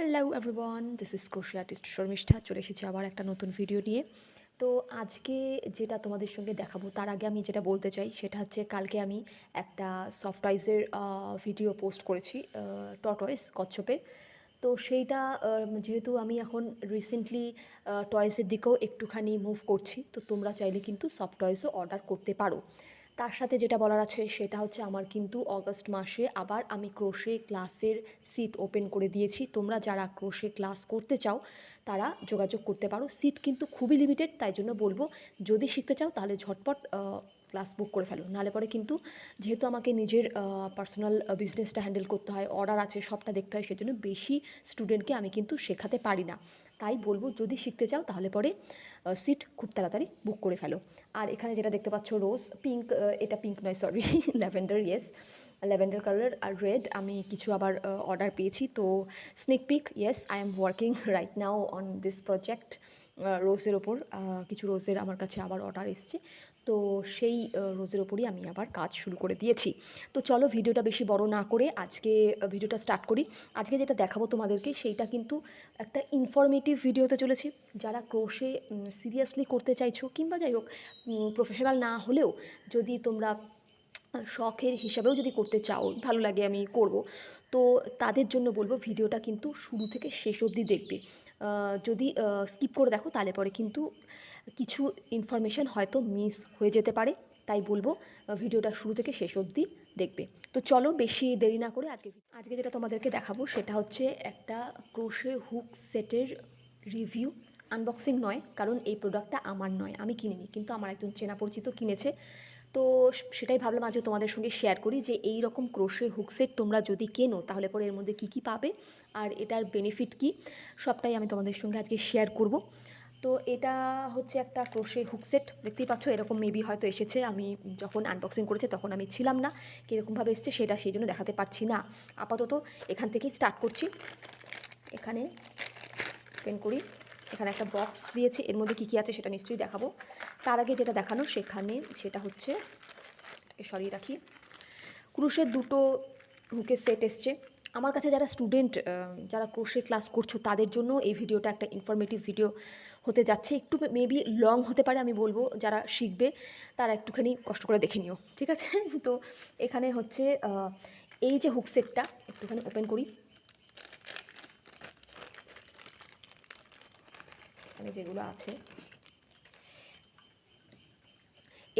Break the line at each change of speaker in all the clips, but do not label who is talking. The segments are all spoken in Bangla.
hello everyone this is crochet artist Sharmishtha চলে এসেছি আবার একটা নতুন ভিডিও নিয়ে তো আজকে যেটা তোমাদের সঙ্গে দেখাবো তার আগে আমি যেটা বলতে চাই সেটা হচ্ছে কালকে আমি একটা সফটওয়াইজের ভিডিও পোস্ট করেছি টটয়েস কচ্ছপে তো সেইটা যেহেতু আমি এখন রিসেন্টলি টয়েসের দিকেও একটুখানি মুভ করছি তো তোমরা চাইলে কিন্তু সফট অর্ডার করতে পারো তার সাথে যেটা বলার আছে সেটা হচ্ছে আমার কিন্তু অগস্ট মাসে আবার আমি ক্রোশে ক্লাসের সিট ওপেন করে দিয়েছি তোমরা যারা ক্রোশে ক্লাস করতে চাও তারা যোগাযোগ করতে পারো সিট কিন্তু খুবই লিমিটেড তাই জন্য বলবো যদি শিখতে চাও তাহলে ঝটপট ক্লাস বুক করে ফেলো নাহলে পরে কিন্তু যেহেতু আমাকে নিজের পার্সোনাল বিজনেসটা হ্যান্ডেল করতে হয় অর্ডার আছে সবটা দেখতে হয় সেজন্য বেশি স্টুডেন্টকে আমি কিন্তু শেখাতে পারি না তাই বলবো যদি শিখতে চাও তাহলে পরে সিট খুব তাড়াতাড়ি বুক করে ফেলো আর এখানে যেটা দেখতে পাচ্ছ রোজ পিঙ্ক এটা পিঙ্ক নয় sorry lavender yes lavender colour আর রেড আমি কিছু আবার অর্ডার পেয়েছি তো sneak peek yes I am working right now on this project রোজের ওপর কিছু রোজের আমার কাছে আবার অর্ডার এসছে তো সেই রোজের ওপরই আমি আবার কাজ শুরু করে দিয়েছি তো চলো ভিডিওটা বেশি বড় না করে আজকে ভিডিওটা স্টার্ট করি আজকে যেটা দেখাবো তোমাদেরকে সেইটা কিন্তু একটা ইনফরমেটিভ ভিডিওতে চলেছে যারা ক্রোশে সিরিয়াসলি করতে চাইছো কিংবা যাই হোক প্রফেশনাল না হলেও যদি তোমরা শখের হিসাবেও যদি করতে চাও ভালো লাগে আমি করব তো তাদের জন্য বলবো ভিডিওটা কিন্তু শুরু থেকে শেষ অবধি দেখবে যদি স্কিপ করে দেখো তাহলে পরে কিন্তু কিছু ইনফরমেশান হয়তো মিস হয়ে যেতে পারে তাই বলবো ভিডিওটা শুরু থেকে শেষ অবধি দেখবে তো চলো বেশি দেরি না করে আজকে আজকে যেটা তোমাদেরকে দেখাবো সেটা হচ্ছে একটা ক্রোশে হুক সেটের রিভিউ আনবক্সিং নয় কারণ এই প্রোডাক্টটা আমার নয় আমি কিনিনি কিন্তু আমার একজন চেনা পরিচিত কিনেছে তো সেটাই ভাবলাম আজকে তোমাদের সঙ্গে শেয়ার করি যে এই রকম ক্রোশে হুকসেট তোমরা যদি কেনো তাহলে পরে এর মধ্যে কি কি পাবে আর এটার বেনিফিট কি সবটাই আমি তোমাদের সঙ্গে আজকে শেয়ার করব তো এটা হচ্ছে একটা ক্রোশে হুকসেট দেখতেই পাচ্ছ এরকম মেবি হয়তো এসেছে আমি যখন আনবক্সিং করেছি তখন আমি ছিলাম না কীরকমভাবে এসছে সেটা সেই জন্য দেখাতে পারছি না আপাতত এখান থেকেই স্টার্ট করছি এখানে পেন করি এখানে একটা বক্স দিয়েছি এর মধ্যে কী কী আছে সেটা নিশ্চয়ই দেখাবো তার আগে যেটা দেখানো সেখানে সেটা হচ্ছে সরিয়ে রাখি ক্রুশের দুটো হুকের সেট এসছে আমার কাছে যারা স্টুডেন্ট যারা ক্রোশে ক্লাস করছো তাদের জন্য এই ভিডিওটা একটা ইনফরমেটিভ ভিডিও হতে যাচ্ছে একটু মেবি লং হতে পারে আমি বলবো যারা শিখবে তারা একটুখানি কষ্ট করে দেখে নিও ঠিক আছে তো এখানে হচ্ছে এই যে হুক সেটটা একটুখানি ওপেন করি এখানে যেগুলো আছে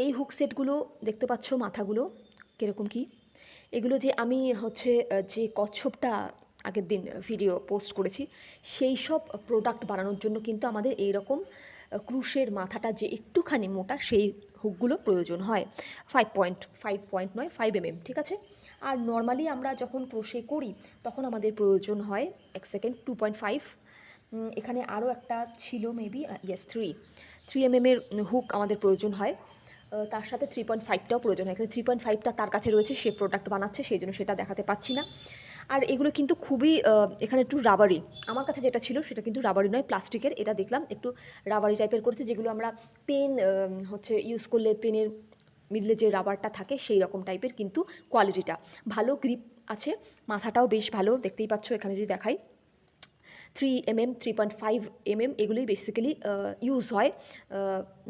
এই হুক সেটগুলো দেখতে পাচ্ছ মাথাগুলো কীরকম কি এগুলো যে আমি হচ্ছে যে কচ্ছপটা আগের দিন ভিডিও পোস্ট করেছি সেই সব প্রোডাক্ট বানানোর জন্য কিন্তু আমাদের এই রকম ক্রুশের মাথাটা যে একটুখানি মোটা সেই হুকগুলো প্রয়োজন হয় ফাইভ পয়েন্ট ফাইভ পয়েন্ট নয় ফাইভ এম mm, ঠিক আছে আর নর্মালি আমরা যখন ক্রোশে করি তখন আমাদের প্রয়োজন হয় এক সেকেন্ড টু পয়েন্ট ফাইভ এখানে আরও একটা ছিল maybe yes three three M এর হুক আমাদের প্রয়োজন হয় তার সাথে থ্রি পয়েন্ট ফাইভটাও প্রয়োজন হয় এখানে থ্রি পয়েন্ট ফাইভটা তার কাছে রয়েছে সে প্রোডাক্ট বানাচ্ছে সেই জন্য সেটা দেখাতে পাচ্ছি না আর এগুলো কিন্তু খুবই এখানে একটু রাবারি আমার কাছে যেটা ছিল সেটা কিন্তু রাবারি নয় প্লাস্টিকের এটা দেখলাম একটু রাবারি টাইপের করেছে যেগুলো আমরা পেন হচ্ছে ইউজ করলে পেনের মিডলে যে রাবারটা থাকে সেই রকম টাইপের কিন্তু কোয়ালিটিটা ভালো গ্রিপ আছে মাথাটাও বেশ ভালো দেখতেই পাচ্ছ এখানে যদি দেখাই three M M three point five M M এগুলোই বেসিক্যালি ইউজ uh, হয়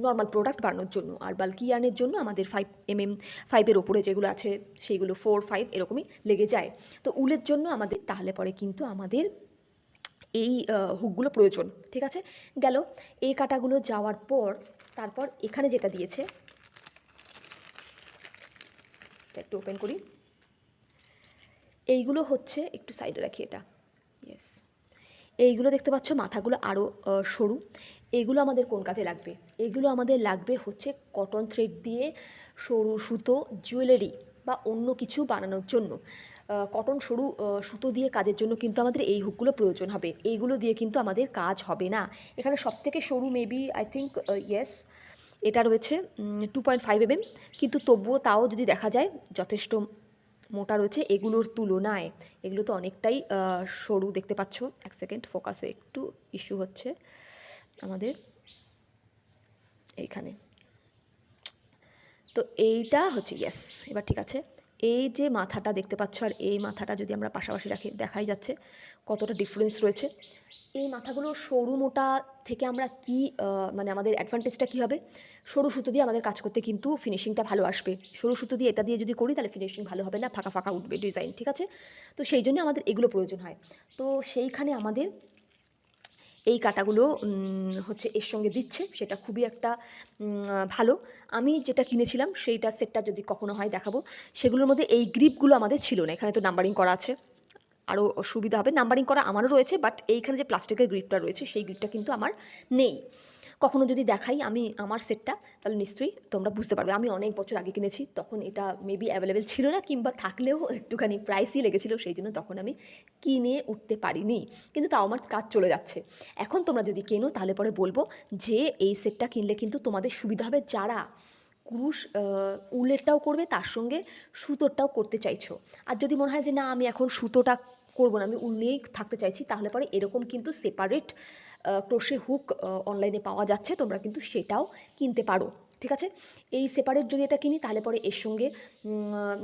নর্মাল uh, প্রোডাক্ট বানানোর জন্য আর বাল্কি ইয়ার্নের জন্য আমাদের ফাইভ এম এম ফাইভের ওপরে যেগুলো আছে সেইগুলো ফোর ফাইভ এরকমই লেগে যায় তো উলের জন্য আমাদের তাহলে পরে কিন্তু আমাদের এই হুকগুলো uh, প্রয়োজন ঠিক আছে গেল এই কাটাগুলো যাওয়ার পর তারপর এখানে যেটা দিয়েছে একটু ওপেন করি এইগুলো হচ্ছে একটু সাইডে রাখি এটা ইয়েস এইগুলো দেখতে পাচ্ছ মাথাগুলো আরও সরু এগুলো আমাদের কোন কাজে লাগবে এগুলো আমাদের লাগবে হচ্ছে কটন থ্রেড দিয়ে সরু সুতো জুয়েলারি বা অন্য কিছু বানানোর জন্য কটন সরু সুতো দিয়ে কাজের জন্য কিন্তু আমাদের এই হুকগুলো প্রয়োজন হবে এইগুলো দিয়ে কিন্তু আমাদের কাজ হবে না এখানে সবথেকে সরু মেবি আই থিঙ্ক ইয়েস এটা রয়েছে টু পয়েন্ট ফাইভ এম কিন্তু তবুও তাও যদি দেখা যায় যথেষ্ট মোটা রয়েছে এগুলোর তুলনায় এগুলো তো অনেকটাই সরু দেখতে পাচ্ছ এক সেকেন্ড ফোকাসে একটু ইস্যু হচ্ছে আমাদের এইখানে তো এইটা হচ্ছে ইয়াস এবার ঠিক আছে এই যে মাথাটা দেখতে পাচ্ছ আর এই মাথাটা যদি আমরা পাশাপাশি রাখি দেখাই যাচ্ছে কতটা ডিফারেন্স রয়েছে এই মাথাগুলো সরু মোটা থেকে আমরা কি মানে আমাদের অ্যাডভান্টেজটা কী হবে সরু সুতো দিয়ে আমাদের কাজ করতে কিন্তু ফিনিশিংটা ভালো আসবে সরু সুতো দিয়ে এটা দিয়ে যদি করি তাহলে ফিনিশিং ভালো হবে না ফাঁকা ফাঁকা উঠবে ডিজাইন ঠিক আছে তো সেই জন্য আমাদের এগুলো প্রয়োজন হয় তো সেইখানে আমাদের এই কাটাগুলো হচ্ছে এর সঙ্গে দিচ্ছে সেটা খুবই একটা ভালো আমি যেটা কিনেছিলাম সেইটা সেটটা যদি কখনো হয় দেখাবো সেগুলোর মধ্যে এই গ্রিপগুলো আমাদের ছিল না এখানে তো নাম্বারিং করা আছে আরও সুবিধা হবে নাম্বারিং করা আমারও রয়েছে বাট এইখানে যে প্লাস্টিকের গ্রিপটা রয়েছে সেই গ্রিপটা কিন্তু আমার নেই কখনো যদি দেখাই আমি আমার সেটটা তাহলে নিশ্চয়ই তোমরা বুঝতে পারবে আমি অনেক বছর আগে কিনেছি তখন এটা মেবি অ্যাভেলেবেল ছিল না কিংবা থাকলেও একটুখানি প্রাইসই লেগেছিলো সেই জন্য তখন আমি কিনে উঠতে পারিনি কিন্তু তাও আমার কাজ চলে যাচ্ছে এখন তোমরা যদি কেনো তাহলে পরে বলবো যে এই সেটটা কিনলে কিন্তু তোমাদের সুবিধা হবে যারা কুরুশ উলেরটাও করবে তার সঙ্গে সুতোরটাও করতে চাইছো আর যদি মনে হয় যে না আমি এখন সুতোটা করব না আমি উল নিয়েই থাকতে চাইছি তাহলে পরে এরকম কিন্তু সেপারেট ক্রোশে হুক অনলাইনে পাওয়া যাচ্ছে তোমরা কিন্তু সেটাও কিনতে পারো ঠিক আছে এই সেপারেট যদি এটা কিনি তাহলে পরে এর সঙ্গে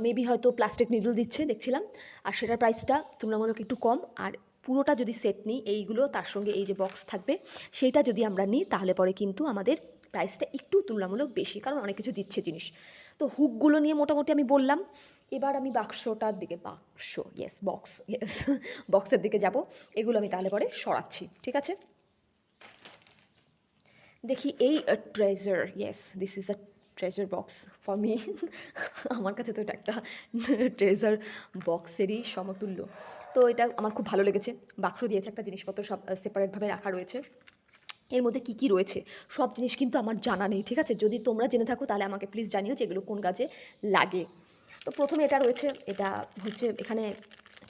মেবি হয়তো প্লাস্টিক নিডল দিচ্ছে দেখছিলাম আর সেটার প্রাইসটা তুলনামূলক একটু কম আর পুরোটা যদি সেট নিই এইগুলো তার সঙ্গে এই যে বক্স থাকবে সেইটা যদি আমরা নিই তাহলে পরে কিন্তু আমাদের প্রাইসটা একটু তুলনামূলক বেশি কারণ অনেক কিছু দিচ্ছে জিনিস তো হুকগুলো নিয়ে মোটামুটি আমি বললাম এবার আমি বাক্সটার দিকে বাক্স ইয়েস বক্স ইয়েস বক্সের দিকে যাব এগুলো আমি তাহলে পরে সরাচ্ছি ঠিক আছে দেখি এই treasure yes this is a treasure box for me আমার কাছে তো এটা একটা ট্রেজার বক্সেরই সমতুল্য তো এটা আমার খুব ভালো লেগেছে বাক্স দিয়েছে একটা জিনিসপত্র সব সেপারেটভাবে রাখা রয়েছে এর মধ্যে কী কী রয়েছে সব জিনিস কিন্তু আমার জানা নেই ঠিক আছে যদি তোমরা জেনে থাকো তাহলে আমাকে প্লিজ জানিও যে এগুলো কোন কাজে লাগে তো প্রথমে এটা রয়েছে এটা হচ্ছে এখানে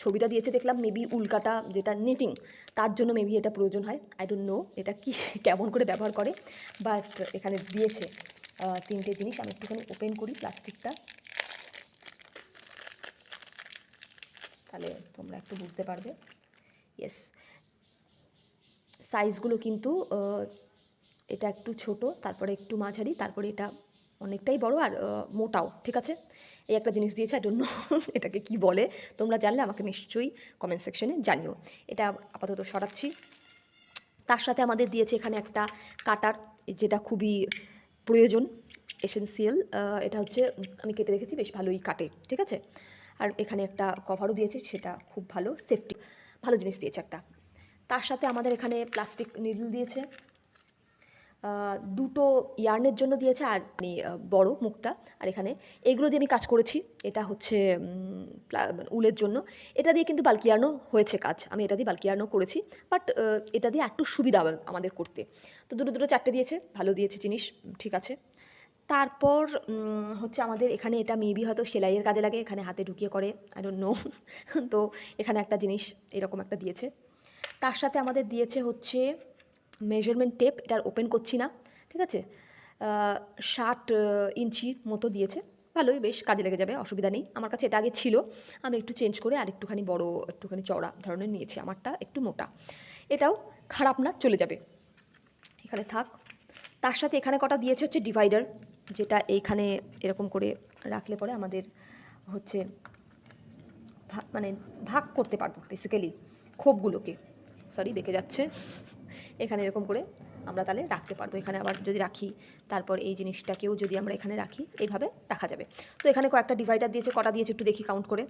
ছবিটা দিয়েছে দেখলাম মেবি উল্কাটা যেটা নেটিং তার জন্য মেবি এটা প্রয়োজন হয় আই ডোন্ট নো এটা কি কেমন করে ব্যবহার করে বাট এখানে দিয়েছে তিনটে জিনিস আমি একটুখানি ওপেন করি প্লাস্টিকটা তাহলে তোমরা একটু বুঝতে পারবে ইয়েস সাইজগুলো কিন্তু এটা একটু ছোট তারপরে একটু মাঝারি তারপরে এটা অনেকটাই বড় আর মোটাও ঠিক আছে এই একটা জিনিস দিয়েছে আই ডোন্ট নো এটাকে কি বলে তোমরা জানলে আমাকে নিশ্চয়ই কমেন্ট সেকশনে জানিও এটা আপাতত সরাচ্ছি তার সাথে আমাদের দিয়েছে এখানে একটা কাটার যেটা খুবই প্রয়োজন এসেন্সিয়াল এটা হচ্ছে আমি কেটে দেখেছি বেশ ভালোই কাটে ঠিক আছে আর এখানে একটা কভারও দিয়েছে সেটা খুব ভালো সেফটি ভালো জিনিস দিয়েছে একটা তার সাথে আমাদের এখানে প্লাস্টিক নিডল দিয়েছে দুটো ইয়ার্নের জন্য দিয়েছে আর মানে, বড় মুখটা আর এখানে এগুলো দিয়ে আমি কাজ করেছি এটা হচ্ছে মানে উলের জন্য এটা দিয়ে কিন্তু বালকিয়ানো হয়েছে কাজ আমি এটা দিয়ে বালকিয়ানো করেছি বাট এটা দিয়ে একটু সুবিধা আমাদের করতে তো দুটো দুটো চারটে দিয়েছে ভালো দিয়েছে জিনিস ঠিক আছে তারপর হচ্ছে আমাদের এখানে এটা মেবি হয়তো সেলাইয়ের কাজে লাগে এখানে হাতে ঢুকিয়ে করে আর নো তো এখানে একটা জিনিস এরকম একটা দিয়েছে তার সাথে আমাদের দিয়েছে হচ্ছে মেজারমেন্ট টেপ এটা ওপেন করছি না ঠিক আছে ষাট ইঞ্চির মতো দিয়েছে ভালোই বেশ কাজে লেগে যাবে অসুবিধা নেই আমার কাছে এটা আগে ছিল আমি একটু চেঞ্জ করে আর একটুখানি বড় একটুখানি চওড়া ধরনের নিয়েছি আমারটা একটু মোটা এটাও খারাপ না চলে যাবে এখানে থাক তার সাথে এখানে কটা দিয়েছে হচ্ছে ডিভাইডার যেটা এইখানে এরকম করে রাখলে পরে আমাদের হচ্ছে মানে ভাগ করতে পারবো বেসিক্যালি ক্ষোভগুলোকে সরি বেঁকে যাচ্ছে এখানে এরকম করে আমরা তাহলে রাখতে পারবো এখানে আবার যদি রাখি তারপর এই জিনিসটাকেও যদি আমরা এখানে রাখি এইভাবে রাখা যাবে তো এখানে কয়েকটা ডিভাইডার দিয়েছে কটা দিয়েছে একটু দেখি কাউন্ট করে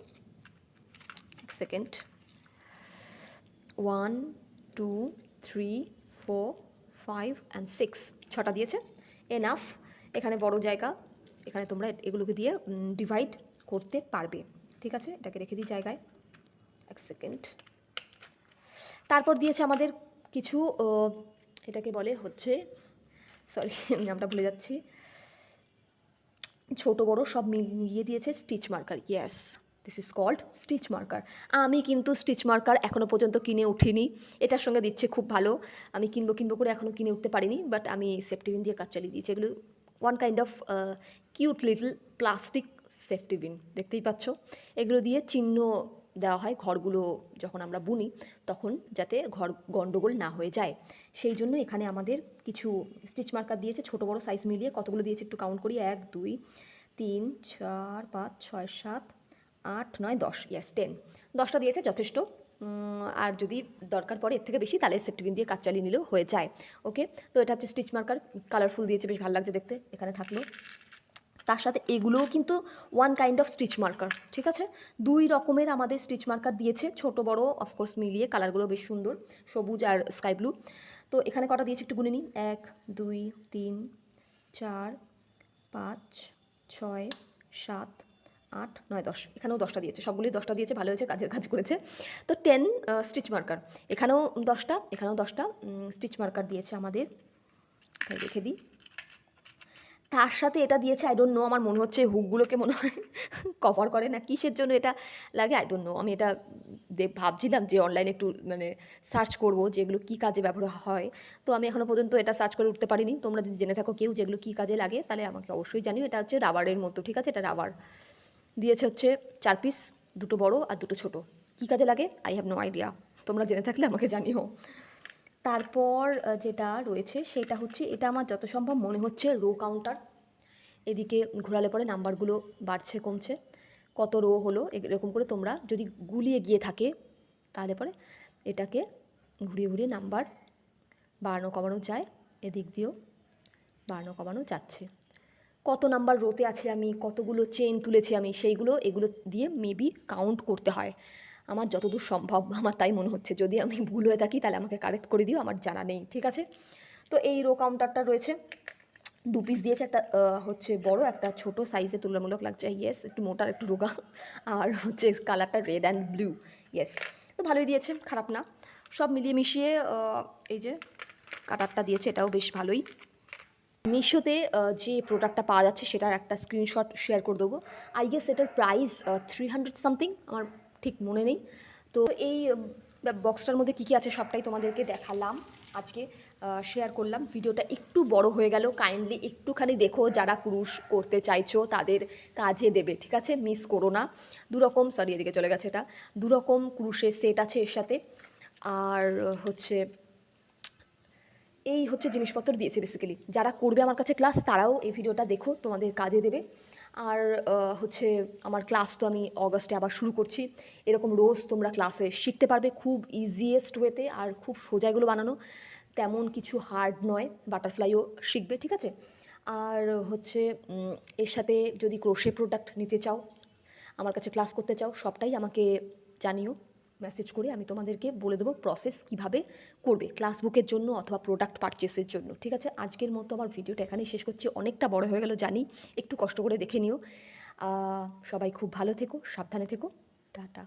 এক second one two three four five and six ছটা দিয়েছে এনাফ এখানে বড় জায়গা এখানে তোমরা এগুলোকে দিয়ে ডিভাইড করতে পারবে ঠিক আছে এটাকে রেখে দিই জায়গায় এক সেকেন্ড তারপর দিয়েছে আমাদের কিছু এটাকে বলে হচ্ছে সরি নামটা ভুলে যাচ্ছি ছোট বড় সব মিলিয়ে দিয়েছে stitch marker yes this is called stitch marker আমি কিন্তু স্টিচ মার্কার এখনও পর্যন্ত কিনে উঠিনি এটার সঙ্গে দিচ্ছে খুব ভালো আমি কিনবো কিনবো করে এখনও কিনে উঠতে পারিনি বাট আমি সেফটি বিন দিয়ে কাজ চালিয়ে দিয়েছি এগুলো one kind of cute little plastic safety pin দেখতেই পাচ্ছ এগুলো দিয়ে চিহ্ন দেওয়া হয় ঘরগুলো যখন আমরা বুনি তখন যাতে ঘর গণ্ডগোল না হয়ে যায় সেই জন্য এখানে আমাদের কিছু স্টিচ মার্কার দিয়েছে ছোট বড় সাইজ মিলিয়ে কতগুলো দিয়েছে একটু কাউন্ট করি এক দুই তিন চার পাঁচ ছয় সাত আট নয় দশ ইয়াস টেন দশটা দিয়েছে যথেষ্ট আর যদি দরকার পড়ে এর থেকে বেশি তাহলে সেফটিপিন দিয়ে কাজ চালিয়ে নিলেও হয়ে যায় ওকে তো এটা হচ্ছে স্টিচ মার্কার কালারফুল দিয়েছে বেশ ভালো লাগছে দেখতে এখানে থাকলো তার সাথে এগুলোও কিন্তু one kind of stitch marker ঠিক আছে দুই রকমের আমাদের স্টিচ মার্কার দিয়েছে ছোট বড় অফকোর্স মিলিয়ে কালারগুলো বেশ সুন্দর সবুজ আর স্কাই ব্লু তো এখানে কটা দিয়েছে একটু গুনে নিই এক দুই তিন চার পাঁচ ছয় সাত আট নয় দশ এখানেও দশটা দিয়েছে সবগুলি দশটা দিয়েছে ভালো হয়েছে কাজের কাজ করেছে তো টেন স্টিচ মার্কার এখানেও দশটা এখানেও দশটা স্টিচ মার্কার দিয়েছে আমাদের রেখে দিই তার সাথে এটা দিয়েছে আই ডোন্ট নো আমার মনে হচ্ছে হুকগুলোকে মনে হয় কভার করে না কিসের জন্য এটা লাগে আই ডোন্ট নো আমি এটা ভাবছিলাম যে অনলাইনে একটু মানে সার্চ করব যে এগুলো কী কাজে ব্যবহার হয় তো আমি এখনও পর্যন্ত এটা সার্চ করে উঠতে পারিনি তোমরা যদি জেনে থাকো কেউ যেগুলো কী কাজে লাগে তাহলে আমাকে অবশ্যই জানিও এটা হচ্ছে রাবারের মতো ঠিক আছে এটা রাবার দিয়েছে হচ্ছে চার পিস দুটো বড় আর দুটো ছোট কী কাজে লাগে আই হ্যাভ নো আইডিয়া তোমরা জেনে থাকলে আমাকে জানিও তারপর যেটা রয়েছে সেটা হচ্ছে এটা আমার যত সম্ভব মনে হচ্ছে রো কাউন্টার এদিকে ঘোরালে পরে নাম্বারগুলো বাড়ছে কমছে কত রো হলো এরকম করে তোমরা যদি গুলিয়ে গিয়ে থাকে তাহলে পরে এটাকে ঘুরিয়ে ঘুরিয়ে নাম্বার বাড়ানো কমানো যায় এদিক দিয়েও বাড়ানো কমানো যাচ্ছে কত নাম্বার রোতে আছে আমি কতগুলো চেন তুলেছি আমি সেইগুলো এগুলো দিয়ে মেবি কাউন্ট করতে হয় আমার যতদূর সম্ভব আমার তাই মনে হচ্ছে যদি আমি ভুল হয়ে থাকি তাহলে আমাকে কারেক্ট করে দিও আমার জানা নেই ঠিক আছে তো এই রো কাউন্টারটা রয়েছে দু পিস দিয়েছে একটা হচ্ছে বড় একটা ছোট সাইজে তুলনামূলক লাগছে ইয়েস একটু মোটার একটু রোগা আর হচ্ছে কালারটা রেড অ্যান্ড ব্লু ইয়েস তো ভালোই দিয়েছে খারাপ না সব মিলিয়ে মিশিয়ে এই যে কাটারটা দিয়েছে এটাও বেশ ভালোই মিশোতে যে প্রোডাক্টটা পাওয়া যাচ্ছে সেটার একটা স্ক্রিনশট শেয়ার করে দেবো আই গেস এটার প্রাইস থ্রি হান্ড্রেড সামথিং আমার ঠিক মনে নেই তো এই বক্সটার মধ্যে কী কী আছে সবটাই তোমাদেরকে দেখালাম আজকে শেয়ার করলাম ভিডিওটা একটু বড় হয়ে গেল কাইন্ডলি একটুখানি দেখো যারা ক্রুশ করতে চাইছো তাদের কাজে দেবে ঠিক আছে মিস করো না দুরকম সরি এদিকে চলে গেছে এটা দুরকম ক্রুশের সেট আছে এর সাথে আর হচ্ছে এই হচ্ছে জিনিসপত্র দিয়েছে বেসিক্যালি যারা করবে আমার কাছে ক্লাস তারাও এই ভিডিওটা দেখো তোমাদের কাজে দেবে আর হচ্ছে আমার ক্লাস তো আমি অগস্টে আবার শুরু করছি এরকম রোজ তোমরা ক্লাসে শিখতে পারবে খুব ইজিয়েস্ট ওয়েতে আর খুব সোজা এগুলো বানানো তেমন কিছু হার্ড নয় বাটারফ্লাইও শিখবে ঠিক আছে আর হচ্ছে এর সাথে যদি ক্রোশে প্রোডাক্ট নিতে চাও আমার কাছে ক্লাস করতে চাও সবটাই আমাকে জানিও মেসেজ করে আমি তোমাদেরকে বলে দেবো প্রসেস কিভাবে করবে ক্লাস বুকের জন্য অথবা প্রোডাক্ট পারচেসের জন্য ঠিক আছে আজকের মতো আমার ভিডিওটা এখানেই শেষ করছি অনেকটা বড় হয়ে গেল জানি একটু কষ্ট করে দেখে নিও সবাই খুব ভালো থেকো সাবধানে থেকো টাটা